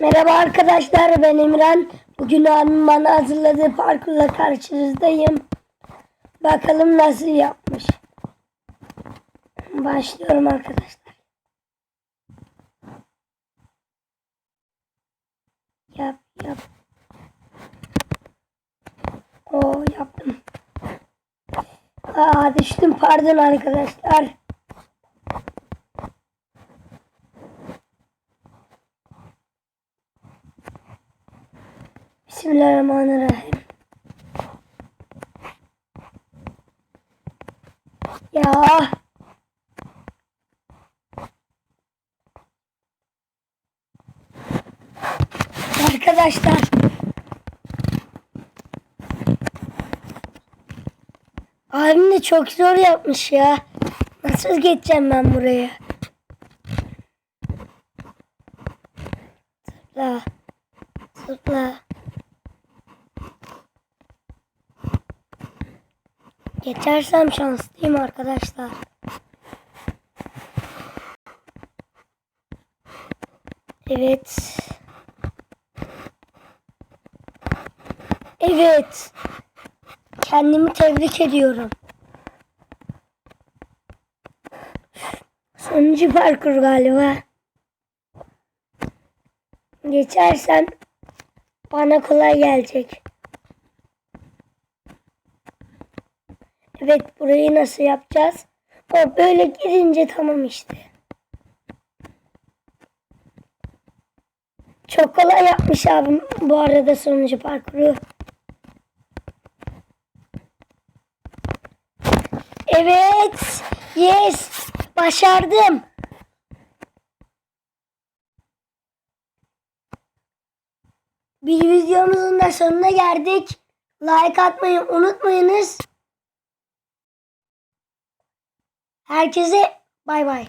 Merhaba arkadaşlar ben İmran. Bugün abim bana hazırladığı parkurla karşınızdayım. Bakalım nasıl yapmış. Başlıyorum arkadaşlar. Yap yap. Oo yaptım. Aa düştüm pardon arkadaşlar. Bismillahirrahmanirrahim. Ya. Arkadaşlar. Abim de çok zor yapmış ya. Nasıl geçeceğim ben buraya? Zıpla. Zıpla. Geçersem şanslıyım arkadaşlar. Evet. Evet. Kendimi tebrik ediyorum. Sonuncu parkur galiba. Geçersem bana kolay gelecek. Evet burayı nasıl yapacağız? O böyle girince tamam işte. Çok kolay yapmış abim bu arada sonuncu parkuru. Evet. Yes. Başardım. Bir videomuzun da sonuna geldik. Like atmayı unutmayınız. Herkese bay bay.